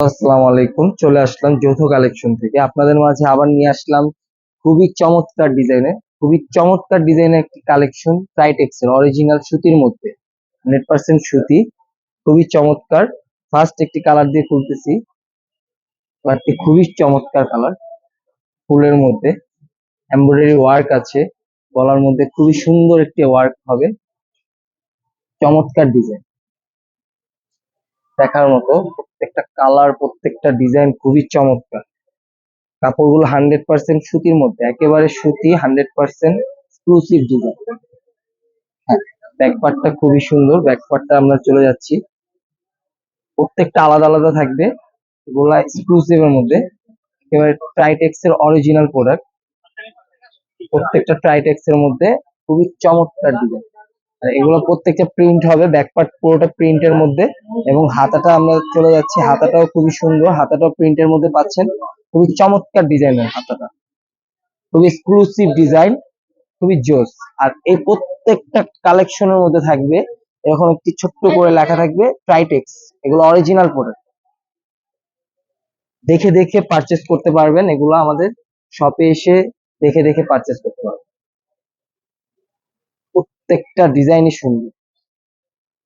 আসসালামু আলাইকুম। চলে আসলাম যৌথ কালেকশন থেকে। আপনাদের মাঝে আবার নিয়ে আসলাম খুবই চমৎকার ডিজাইনের, খুবই চমৎকার ডিজাইনের একটি কালেকশন টাইটেক্স এর অরিজিনাল সুতির মধ্যে। হান্ড্রেড পার্সেন্ট সুতি, খুবই চমৎকার। ফার্স্ট একটি কালার দিয়ে খুলতেছি। কালারটি খুবই চমৎকার কালার ফুলের মধ্যে এমব্রয়ডারি ওয়ার্ক আছে। গলার মধ্যে খুবই সুন্দর একটি ওয়ার্ক হবে। চমৎকার ডিজাইন। দেখার মতো প্রত্যেকটা কালার প্রত্যেকটা ডিজাইন খুবই চমৎকার। কাপড়গুলো হান্ড্রেড পার্সেন্ট সুতির মধ্যে, একেবারে সুতি হান্ড্রেড পার্সেন্ট এক্সক্লুসিভ ডিজাইন হ্যাঁ ব্যাকপার্টটা খুবই সুন্দর ব্যাকপার্টটা আমরা চলে যাচ্ছি। প্রত্যেকটা আলাদা আলাদা থাকবে, এগুলা এক্সক্লুসিভ এর মধ্যে। একেবারে ট্রাইটেক্স এর অরিজিনাল প্রোডাক্ট প্রত্যেকটা ট্রাইটেক্স এর মধ্যে খুবই চমৎকার ডিজাইন এগুলো প্রত্যেকটা প্রিন্ট হবে ব্যাকপার্ট পুরোটা প্রিন্টের মধ্যে এবং হাতাটা আমরা চলে যাচ্ছি। হাতাটাও খুবই সুন্দর, হাতাটাও প্রিন্টের মধ্যে পাচ্ছেন। খুবই চমৎকার ডিজাইনের হাতাটা। খুবই এক্সক্লুসিভ ডিজাইন খুবই জোস। আর এই প্রত্যেকটা কালেকশনের মধ্যে থাকবে, এরকম একটি ছোট্ট করে লেখা থাকবে ট্রাইটেক্স এগুলো অরিজিনাল প্রোডাক্ট দেখে দেখে পারচেস করতে পারবেন, এগুলো আমাদের শপে এসে দেখে দেখে পারচেস করতে পারবেন। প্রত্যেকটা ডিজাইনই সুন্দর।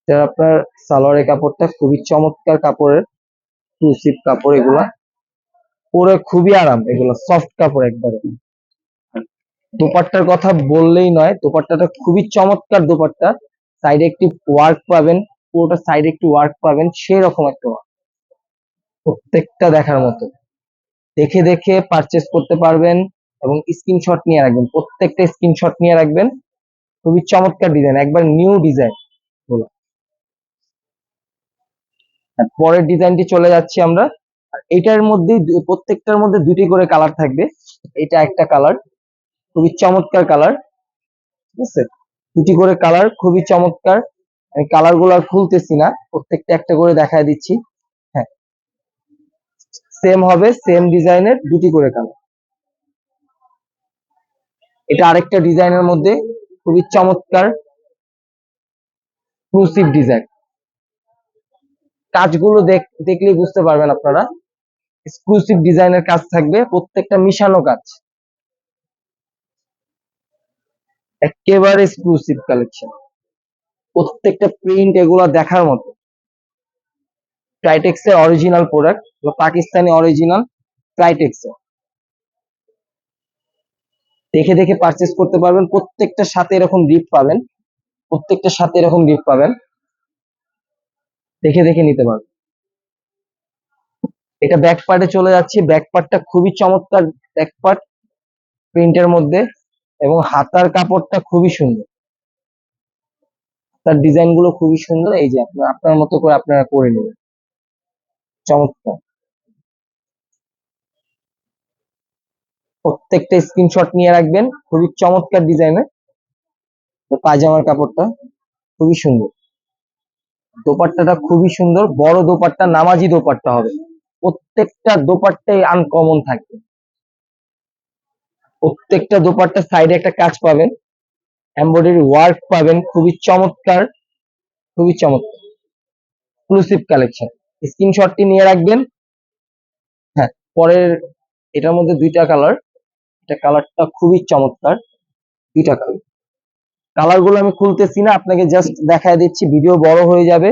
এটা আপনার সালোয়ারের কাপড়টা খুবই চমৎকার কাপড়ের এক্সক্লুসিভ কাপড় এগুলা। পরে খুবই আরাম এগুলো সফট কাপড় একবারে। দোপাট্টার কথা বললেই নয়, দোপাট্টাটা খুবই চমৎকার দোপাট্টা। সাইডে একটি ওয়ার্ক পাবেন, পুরোটা সাইডে একটি ওয়ার্ক পাবেন সেই রকম একটা ওয়ার্ক প্রত্যেকটা দেখার মতো। দেখে দেখে পারচেস করতে পারবেন এবং স্ক্রিনশট নিয়ে রাখবেন, প্রত্যেকটা স্ক্রিনশট নিয়ে রাখবেন। খুবই চমৎকার ডিজাইন একবার নিউ ডিজাইন আর পরের ডিজাইনটি চলে যাচ্ছি আমরা। এটার মধ্যে প্রত্যেকটার মধ্যে দুটি করে কালার থাকবে। এটা একটা কালার খুবই চমৎকার কালার ঠিক আছে? দুটি করে কালার খুবই চমৎকার। আমি কালারগুলো আর খুলতেছি না, প্রত্যেকটা একটা করে দেখায় দিচ্ছি। হ্যাঁ। সেম হবে সেম ডিজাইনের দুটি করে কালার এটা আরেকটা ডিজাইনের মধ্যে খুবই চমৎকার এক্সক্লুসিভ ডিজাইন কাজগুলো দেখ- দেখলেই বুঝতে পারবেন আপনারা। এক্সক্লুসিভ ডিজাইনের কাজ থাকবে, প্রত্যেকটা মিশানো কাজ। একেবারে এক্সক্লুসিভ কালেকশন প্রত্যেকটা প্রিন্ট এগুলো দেখার মতো। ট্রাইটেক্স এর original product Pakistani original Tritex এর দেখে দেখে পারচেস করতে পারবেন। প্রত্যেকটার সাথে এরকম গিফট পাবেন। প্রত্যেকটার সাথে এরকম গিফট পাবেন। দেখে দেখে নিতে পারবেন। এটা ব্যাক পার্টে চলে যাচ্ছে। ব্যাক পার্টটা খুবই চমৎকার ব্যাক পার্ট প্রিন্টের মধ্যে এবং হাতার কাপড়টা খুবই সুন্দর। তার ডিজাইনগুলো খুবই সুন্দর। এই যে আপনার আপনার মতো করে আপনারা করে নেবেন। চমৎকার। প্রত্যেকটা স্ক্রিনশট নিয়ে রাখবেন। খুবই চমৎকার ডিজাইনের পায়জামার কাপড়টা খুবই সুন্দর। দোপাট্টাটা খুবই সুন্দর। বড় দোপাট্টা, নামাজি দোপাট্টা হবে। প্রত্যেকটা দোপাট্টাই আনকমন থাকবে প্রত্যেকটা দোপাট্টা সাইডে একটা কাজ পাবেন। এমব্রয়ডারি ওয়ার্ক পাবেন। খুবই চমৎকার। খুবই চমৎকার। এক্সক্লুসিভ কালেকশন স্ক্রিনশটটি নিয়ে রাখবেন। হ্যাঁ পরের, এটার মধ্যে দুইটা কালার এটা কালারটা খুবই চমৎকার। দুইটা কালার কালারগুলো আমি খুলতেছি না, আপনাকে জাস্ট দেখায় দিচ্ছি ভিডিও বড় হয়ে যাবে,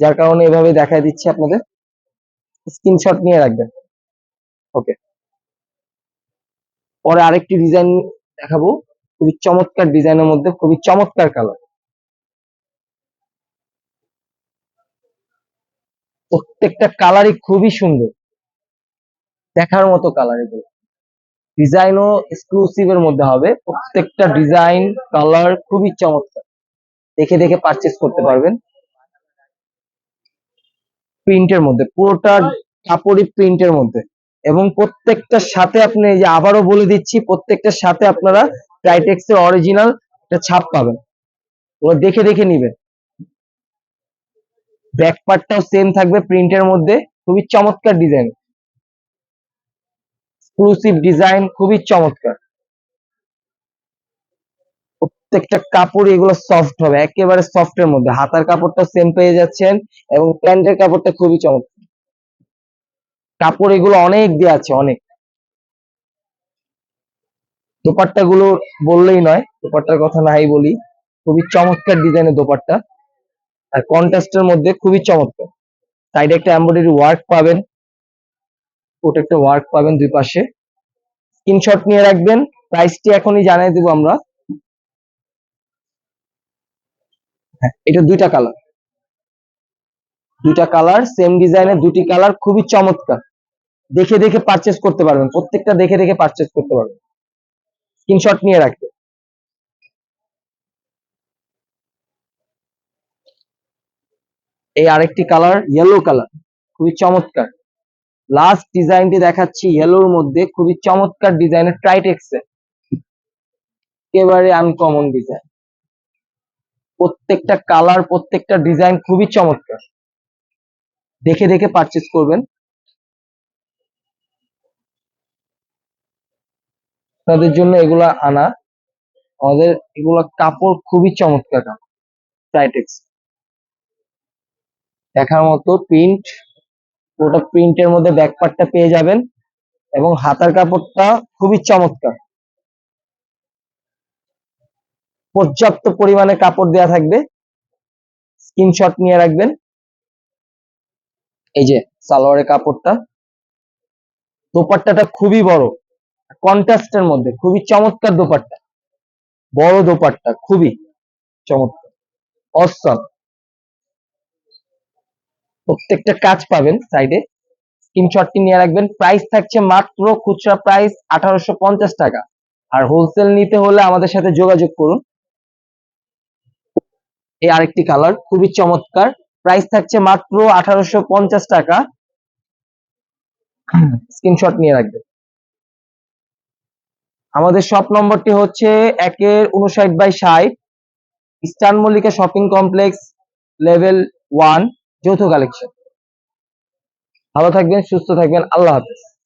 যার কারণে এভাবে দেখায় দিচ্ছি আপনাদের। স্ক্রিনশট নিয়ে রাখবেন। ওকে পরে আরেকটি ডিজাইন দেখাবো, খুবই চমৎকার ডিজাইনের মধ্যে, খুবই চমৎকার কালার প্রত্যেকটা কালারই খুবই সুন্দর। দেখার মতো কালার এগুলো। ডিজাইনও এক্সক্লুসিভ এর মধ্যে হবে। প্রত্যেকটা ডিজাইন কালার খুবই চমৎকার। দেখে দেখে পারচেস করতে পারবেন। প্রিন্টের মধ্যে, পুরোটা কাপড়ই প্রিন্টের মধ্যে। এবং প্রত্যেকটার সাথে আপনি যে আবারও বলে দিচ্ছি, প্রত্যেকটার সাথে আপনারা ট্রাইটেক্স এর অরিজিনাল একটা ছাপ পাবেন। ওগুলো দেখে দেখে নিবেন। ব্যাক পার্টটাও সেম থাকবে প্রিন্টের মধ্যে। খুবই চমৎকার ডিজাইন এক্সক্লুসিভ ডিজাইন খুবই চমৎকার। প্রত্যেকটা কাপড় এগুলো সফট হবে, একেবারে সফট এর মধ্যে। হাতার কাপড়টা সেম পেয়ে যাচ্ছেন এবং প্যান্টের কাপড়টা খুবই চমৎকার। কাপড় এগুলো অনেক দেওয়া আছে, অনেক। দোপাট্টা গুলো বললেই নয়, দোপাট্টার কথা নাই বলি। খুবই চমৎকার ডিজাইনের দোপাট্টা। আর কন্ট্রাস্টের মধ্যে খুবই চমৎকার। সাইডে একটা এমব্রয়ডারি ওয়ার্ক পাবেন। একটা ওয়ার্ক পাবেন দুই পাশে। স্ক্রিনশট নিয়ে রাখবেন প্রাইসটি এখনই জানিয়ে দেবো আমরা। হ্যাঁ এটা দুইটা কালার দুইটা কালার সেম ডিজাইনের দুটি কালার খুবই চমৎকার। দেখে দেখে পারচেস করতে পারবেন, প্রত্যেকটা দেখে দেখে পারচেস করতে পারবেন। স্ক্রিনশট নিয়ে রাখবেন। এই আরেকটি কালার ইয়েলো কালার খুবই চমৎকার। লাস্ট ডিজাইনটি দেখাচ্ছি ইয়েলোর মধ্যে, খুবই চমৎকার ডিজাইনের ট্রাইটেক্স একেবারে আনকমন ডিজাইন প্রত্যেকটা কালার প্রত্যেকটা ডিজাইন খুবই চমৎকার। দেখে দেখে পারচেস করবেন। তাদের জন্য এগুলা আনা। আমাদের এগুলা কাপড় খুবই চমৎকার কাপড় ট্রাইটেক্স দেখার মতো প্রিন্ট পুরোটা প্রিন্টের মধ্যে ব্যাকপার্টটা পেয়ে যাবেন এবং হাতার কাপড়টা খুবই চমৎকার। পর্যাপ্ত পরিমাণে কাপড় দেয়া থাকবে। স্ক্রিনশট নিয়ে রাখবেন। এই যে সালোয়ারের কাপড়টা। দোপাট্টাটা খুবই বড়। কন্ট্রাস্টের মধ্যে খুবই চমৎকার দোপাট্টা। বড় দোপাট্টা, খুবই চমৎকার। অসম প্রত্যেকটা কাজ পাবেন সাইডে স্ক্রিনশটটি নিয়ে রাখবেন। প্রাইস থাকছে মাত্র খুচরা প্রাইস আঠারোশো পঞ্চাশ টাকা। আর হোলসেল নিতে হলে আমাদের সাথে যোগাযোগ করুন। এই আরেকটি কালার খুবই চমৎকার। প্রাইস থাকছে মাত্র আঠারোশো পঞ্চাশ টাকা। স্ক্রিনশট নিয়ে রাখবেন। আমাদের শপ নম্বরটি হচ্ছে একের উনষাট বাই ষাট। Eastern Mallika shopping complex level one যৌথ কালেকশন ভালো থাকবেন সুস্থ থাকবেন আল্লাহ হাফেজ।